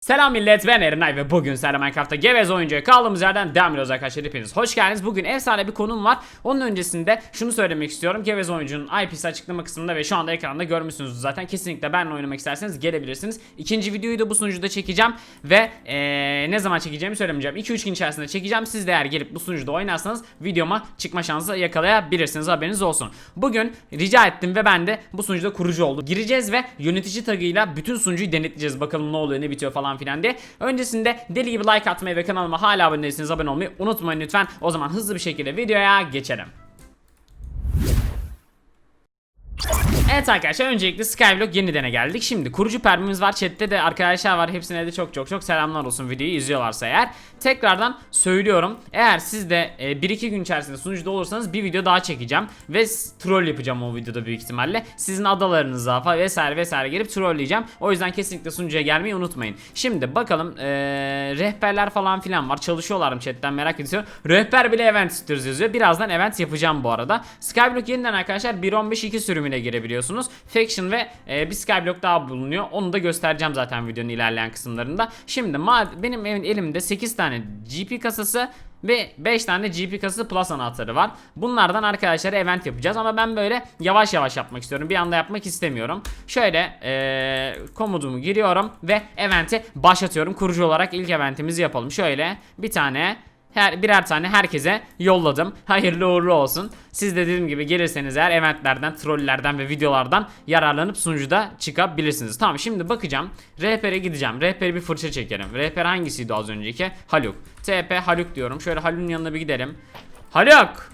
Selam millet ben Erinay ve bugün sizlerle Minecraft'ta gevez oyuncuya kaldığımız yerden devam ediyoruz arkadaşlar hepiniz hoş geldiniz. Bugün efsane bir konum var. Onun öncesinde şunu söylemek istiyorum. Gevez oyuncunun IP'si açıklama kısmında ve şu anda ekranda görmüşsünüz zaten. Kesinlikle benimle oynamak isterseniz gelebilirsiniz. İkinci videoyu da bu sunucuda çekeceğim ve ee, ne zaman çekeceğimi söylemeyeceğim. 2-3 gün içerisinde çekeceğim. Siz de eğer gelip bu sunucuda oynarsanız videoma çıkma şansı yakalayabilirsiniz haberiniz olsun. Bugün rica ettim ve ben de bu sunucuda kurucu oldum. Gireceğiz ve yönetici tagıyla bütün sunucuyu denetleyeceğiz. Bakalım ne oluyor ne bitiyor falan filan diye. Öncesinde deli gibi like atmayı ve kanalıma hala abone değilseniz abone olmayı unutmayın lütfen. O zaman hızlı bir şekilde videoya geçelim. Evet arkadaşlar öncelikle Skyblock yenidene geldik. Şimdi kurucu permimiz var. Chat'te de arkadaşlar var. Hepsine de çok çok çok selamlar olsun videoyu izliyorlarsa eğer. Tekrardan söylüyorum. Eğer siz de e, 1-2 gün içerisinde sunucuda olursanız bir video daha çekeceğim. Ve troll yapacağım o videoda büyük ihtimalle. Sizin adalarınıza vesaire vesaire gelip trolleyeceğim. O yüzden kesinlikle sunucuya gelmeyi unutmayın. Şimdi bakalım e, rehberler falan filan var. Çalışıyorlar mı chatten merak ediyorum. Rehber bile event istiyoruz yazıyor. Birazdan event yapacağım bu arada. Skyblock yeniden arkadaşlar 1.15.2 sürümüne girebiliyorsunuz. Faction ve e, bir Skyblock daha bulunuyor. Onu da göstereceğim zaten videonun ilerleyen kısımlarında. Şimdi benim elimde 8 tane GP kasası ve 5 tane GP kasası plus anahtarı var. Bunlardan arkadaşlar event yapacağız ama ben böyle yavaş yavaş yapmak istiyorum. Bir anda yapmak istemiyorum. Şöyle eee komutumu giriyorum ve eventi başlatıyorum. Kurucu olarak ilk eventimizi yapalım. Şöyle bir tane her birer tane herkese yolladım. Hayırlı uğurlu olsun. Siz de dediğim gibi gelirseniz eğer eventlerden, trollerden ve videolardan yararlanıp sunucuda çıkabilirsiniz. Tamam şimdi bakacağım. Rehbere gideceğim. Rehberi bir fırça çekelim. Rehber hangisiydi az önceki? Haluk. TP Haluk diyorum. Şöyle Haluk'un yanına bir gidelim. Haluk!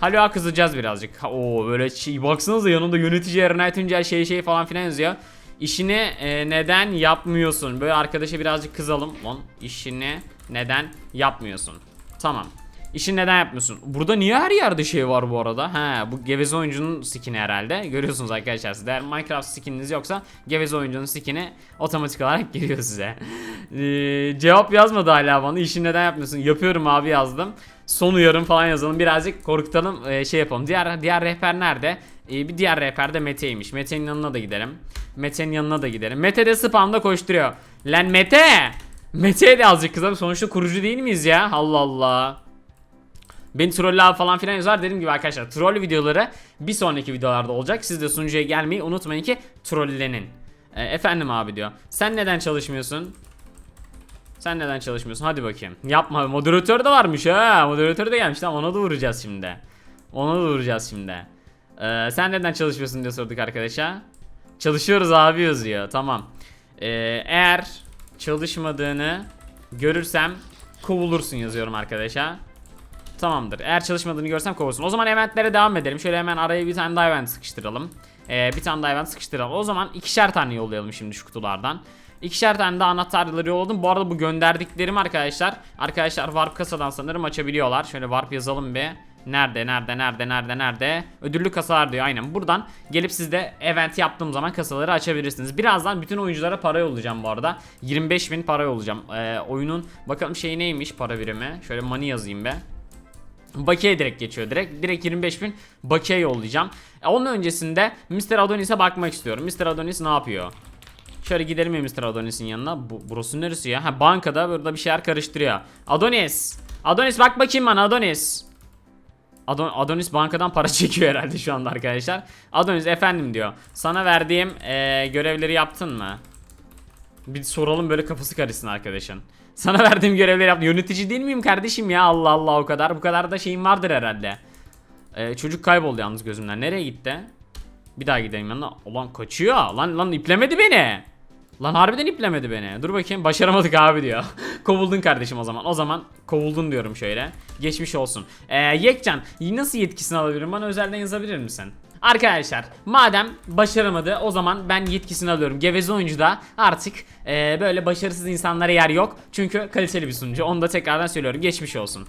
Haluk'a kızacağız birazcık. Oo böyle şey, baksanıza yanında yönetici Eren Tuncel şey şey falan filan yazıyor. İşini e, neden yapmıyorsun? Böyle arkadaşa birazcık kızalım. Lan işini neden yapmıyorsun? Tamam. İşini neden yapmıyorsun? Burada niye her yerde şey var bu arada? He bu geveze oyuncunun skin'i herhalde. Görüyorsunuz arkadaşlar siz eğer Minecraft skininiz yoksa geveze oyuncunun skin'i otomatik olarak geliyor size. Ee, cevap yazmadı hala bana. İşini neden yapmıyorsun? Yapıyorum abi yazdım. Son uyarım falan yazalım. Birazcık korkutalım e, şey yapalım. Diğer diğer rehber nerede? Ee, bir diğer rehber de Mete'ymiş. Mete'nin yanına da gidelim. Mete'nin yanına da gidelim. Mete de spamda koşturuyor. Lan Mete! Mete'ye de azıcık kızalım. Sonuçta kurucu değil miyiz ya? Allah Allah. Beni troller falan filan yazar dediğim gibi arkadaşlar troll videoları bir sonraki videolarda olacak. Siz de sunucuya gelmeyi unutmayın ki trollenin. Ee, efendim abi diyor. Sen neden çalışmıyorsun? Sen neden çalışmıyorsun? Hadi bakayım. Yapma. Moderatör de varmış ha. Moderatör de gelmiş. Tamam ona da vuracağız şimdi. Ona da vuracağız şimdi. Ee, sen neden çalışmıyorsun diye sorduk arkadaşa. Çalışıyoruz abi yazıyor. Tamam. Ee, eğer çalışmadığını görürsem kovulursun yazıyorum arkadaşa. Tamamdır. Eğer çalışmadığını görsem kovulsun. O zaman eventlere devam edelim. Şöyle hemen araya bir tane daha event sıkıştıralım. Ee, bir tane daha event sıkıştıralım. O zaman ikişer tane yollayalım şimdi şu kutulardan. İkişer tane de anahtarları yolladım. Bu arada bu gönderdiklerim arkadaşlar. Arkadaşlar warp kasadan sanırım açabiliyorlar. Şöyle warp yazalım bir. Nerede nerede nerede nerede nerede ödüllü kasalar diyor aynen buradan gelip siz de event yaptığım zaman kasaları açabilirsiniz birazdan bütün oyunculara para yollayacağım bu arada 25 bin para yollayacağım ee, oyunun bakalım şey neymiş para birimi şöyle money yazayım be Bakiye direkt geçiyor direkt. Direkt 25 bin bakiye yollayacağım. E, onun öncesinde Mr. Adonis'e bakmak istiyorum. Mr. Adonis ne yapıyor? Şöyle gidelim mi Mr. Adonis'in yanına? Bu, burası neresi ya? Ha bankada burada bir şeyler karıştırıyor. Adonis! Adonis bak bakayım bana Adonis. Adon Adonis bankadan para çekiyor herhalde şu anda arkadaşlar. Adonis efendim diyor. Sana verdiğim e, görevleri yaptın mı? Bir soralım böyle kafası karışsın arkadaşın. Sana verdiğim görevleri yaptın. Yönetici değil miyim kardeşim ya? Allah Allah o kadar. Bu kadar da şeyim vardır herhalde. Ee, çocuk kayboldu yalnız gözümden. Nereye gitti? Bir daha gideyim yanına. Ulan kaçıyor. Lan lan iplemedi beni. Lan harbiden iplemedi beni. Dur bakayım başaramadık abi diyor. kovuldun kardeşim o zaman. O zaman kovuldun diyorum şöyle. Geçmiş olsun. Ee, Yekcan nasıl yetkisini alabilirim? Bana özelden yazabilir misin? Arkadaşlar madem başaramadı o zaman ben yetkisini alıyorum. Geveze oyuncuda artık ee, böyle başarısız insanlara yer yok. Çünkü kaliteli bir sunucu. Onu da tekrardan söylüyorum. Geçmiş olsun.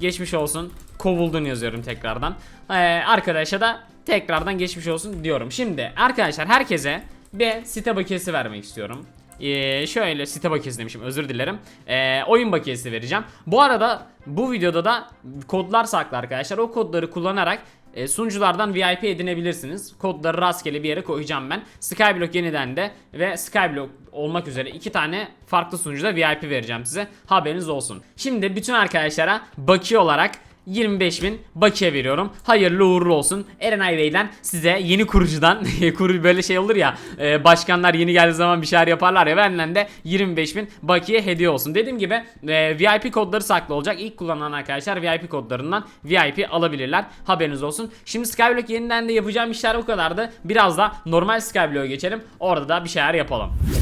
Geçmiş olsun. Kovuldun yazıyorum tekrardan. Ee, arkadaşa da tekrardan geçmiş olsun diyorum. Şimdi arkadaşlar herkese bir site bakiyesi vermek istiyorum. Ee, şöyle site bakiyesi demişim özür dilerim. Ee, oyun bakiyesi vereceğim. Bu arada bu videoda da kodlar saklı arkadaşlar. O kodları kullanarak e, sunuculardan VIP edinebilirsiniz. Kodları rastgele bir yere koyacağım ben. Skyblock yeniden de ve Skyblock olmak üzere iki tane farklı sunucuda VIP vereceğim size. Haberiniz olsun. Şimdi bütün arkadaşlara bakiye olarak 25.000 bakiye veriyorum. Hayırlı uğurlu olsun. Erenay Bey'den size yeni kurucudan kuru böyle şey olur ya e, başkanlar yeni geldiği zaman bir şeyler yaparlar ya benden de 25.000 bakiye hediye olsun. Dediğim gibi e, VIP kodları saklı olacak. İlk kullanan arkadaşlar VIP kodlarından VIP alabilirler. Haberiniz olsun. Şimdi Skyblock yeniden de yapacağım işler bu kadardı. Biraz da normal Skyblock'a geçelim. Orada da bir şeyler yapalım.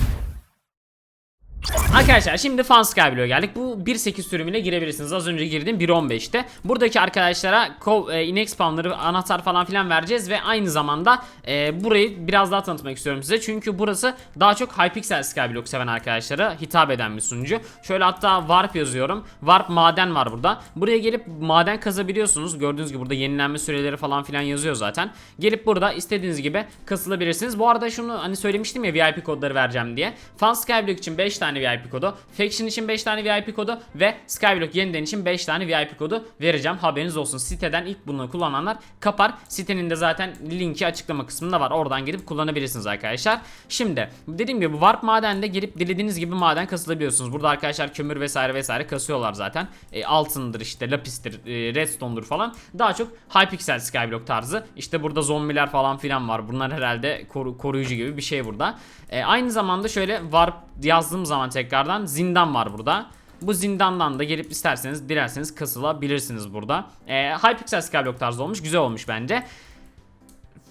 Arkadaşlar şimdi fan Skyblock'a geldik. Bu 1.8 sürümüne girebilirsiniz. Az önce girdim 1.15'te. Buradaki arkadaşlara e, inek spawner'ı, anahtar falan filan vereceğiz ve aynı zamanda e, burayı biraz daha tanıtmak istiyorum size. Çünkü burası daha çok Hypixel Skyblock seven arkadaşlara hitap eden bir sunucu. Şöyle hatta Warp yazıyorum. Warp maden var burada. Buraya gelip maden kazabiliyorsunuz. Gördüğünüz gibi burada yenilenme süreleri falan filan yazıyor zaten. Gelip burada istediğiniz gibi kasılabilirsiniz. Bu arada şunu hani söylemiştim ya VIP kodları vereceğim diye. Fan Skyblock için 5 tane VIP kodu, Faction için 5 tane VIP kodu ve Skyblock yeniden için 5 tane VIP kodu vereceğim. Haberiniz olsun. Siteden ilk bunu kullananlar kapar. Sitenin de zaten linki açıklama kısmında var. Oradan gidip kullanabilirsiniz arkadaşlar. Şimdi dediğim gibi Warp madende girip dilediğiniz gibi maden kasılabiliyorsunuz. Burada arkadaşlar kömür vesaire vesaire kasıyorlar zaten. E, altındır işte lapistir, e, redstone'dur falan. Daha çok Hypixel Skyblock tarzı. İşte burada zombiler falan filan var. Bunlar herhalde koru- koruyucu gibi bir şey burada. E, aynı zamanda şöyle Warp yazdığım zaman tekrardan zindan var burada. Bu zindandan da gelip isterseniz dilerseniz kasılabilirsiniz burada. E, Hypixel Skyblock tarzı olmuş. Güzel olmuş bence.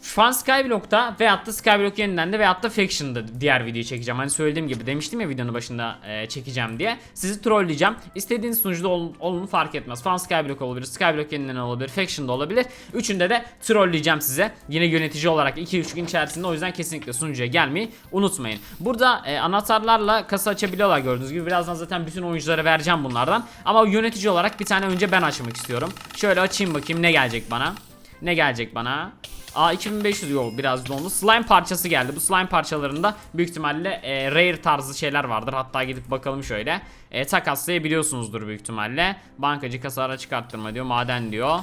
Şu an Skyblock'ta veyahut da Skyblock yeniden de veyahut da Faction'da diğer videoyu çekeceğim. Hani söylediğim gibi demiştim ya videonun başında e, çekeceğim diye. Sizi trolleyeceğim. İstediğiniz sunucuda ol, olun fark etmez. Fan Skyblock olabilir, Skyblock yeniden olabilir, Faction'da olabilir. Üçünde de trolleyeceğim size. Yine yönetici olarak 2-3 gün içerisinde o yüzden kesinlikle sunucuya gelmeyi unutmayın. Burada e, anahtarlarla kasa açabiliyorlar gördüğünüz gibi. Birazdan zaten bütün oyunculara vereceğim bunlardan. Ama yönetici olarak bir tane önce ben açmak istiyorum. Şöyle açayım bakayım ne gelecek bana. Ne gelecek bana? Aa 2500 yok biraz donlu. Slime parçası geldi. Bu slime parçalarında büyük ihtimalle e, rare tarzı şeyler vardır. Hatta gidip bakalım şöyle. E, takaslayabiliyorsunuzdur büyük ihtimalle. Bankacı kasara çıkarttırma diyor. Maden diyor.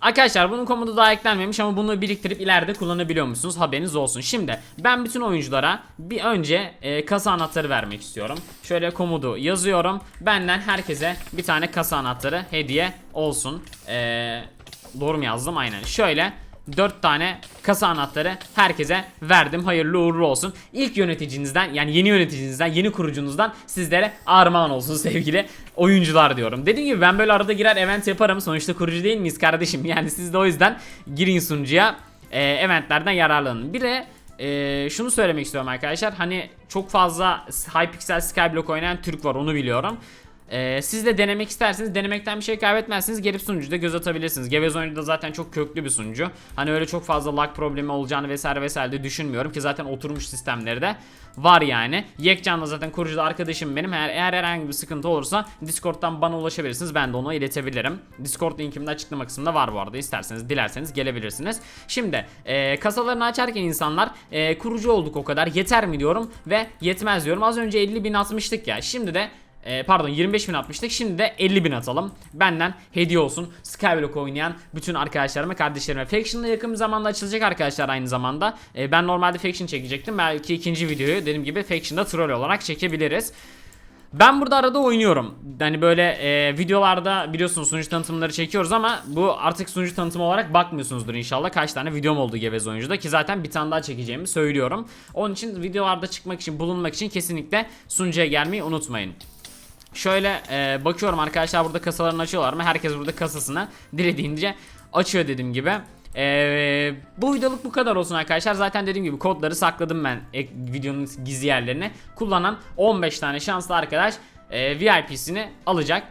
Arkadaşlar bunun komutu daha eklenmemiş ama bunu biriktirip ileride kullanabiliyor musunuz? Haberiniz olsun. Şimdi ben bütün oyunculara bir önce e, kasa anahtarı vermek istiyorum. Şöyle komutu yazıyorum. Benden herkese bir tane kasa anahtarı hediye olsun. Eee Doğru mu yazdım? Aynen. Şöyle 4 tane kasa anahtarı herkese verdim. Hayırlı uğurlu olsun. İlk yöneticinizden yani yeni yöneticinizden, yeni kurucunuzdan sizlere armağan olsun sevgili oyuncular diyorum. Dediğim gibi ben böyle arada girer event yaparım. Sonuçta kurucu değil miyiz kardeşim? Yani siz de o yüzden girin sunucuya e, eventlerden yararlanın. Bir de e, şunu söylemek istiyorum arkadaşlar. Hani çok fazla Hypixel Skyblock oynayan Türk var onu biliyorum. Ee, siz de denemek isterseniz denemekten bir şey kaybetmezsiniz gelip sunucuda göz atabilirsiniz. Gevez oyunu da zaten çok köklü bir sunucu. Hani öyle çok fazla lag problemi olacağını vesaire vesaire de düşünmüyorum ki zaten oturmuş sistemleri de var yani. Yekcan'la zaten kurucuda arkadaşım benim. Eğer, eğer herhangi bir sıkıntı olursa Discord'dan bana ulaşabilirsiniz. Ben de onu iletebilirim. Discord linkim de açıklama kısmında var bu arada. İsterseniz dilerseniz gelebilirsiniz. Şimdi e, kasalarını açarken insanlar e, kurucu olduk o kadar yeter mi diyorum ve yetmez diyorum. Az önce 50 bin atmıştık ya. Şimdi de e, pardon 25 bin atmıştık. Şimdi de 50 bin atalım. Benden hediye olsun. Skyblock oynayan bütün arkadaşlarıma, kardeşlerime. Faction'da yakın zamanda açılacak arkadaşlar aynı zamanda. E, ben normalde Faction çekecektim. Belki ikinci videoyu dediğim gibi Faction'da troll olarak çekebiliriz. Ben burada arada oynuyorum. Hani böyle e, videolarda biliyorsunuz sunucu tanıtımları çekiyoruz ama bu artık sunucu tanıtımı olarak bakmıyorsunuzdur inşallah. Kaç tane videom oldu Gevez oyuncuda ki zaten bir tane daha çekeceğimi söylüyorum. Onun için videolarda çıkmak için, bulunmak için kesinlikle sunucuya gelmeyi unutmayın. Şöyle e, bakıyorum arkadaşlar burada kasalarını açıyorlar mı? Herkes burada kasasını dilediğince açıyor dediğim gibi. E, bu videoluk bu kadar olsun arkadaşlar. Zaten dediğim gibi kodları sakladım ben ek, videonun gizli yerlerine. Kullanan 15 tane şanslı arkadaş e, VIP'sini alacak.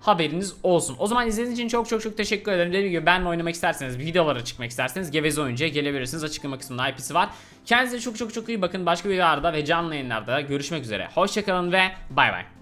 Haberiniz olsun. O zaman izlediğiniz için çok çok çok teşekkür ederim. Dediğim gibi benle oynamak isterseniz, videolara çıkmak isterseniz Geveze Oyuncu'ya gelebilirsiniz. Açıklama kısmında IP'si var. Kendinize çok çok çok iyi bakın. Başka videolarda ve canlı yayınlarda görüşmek üzere. Hoşçakalın ve bay bay.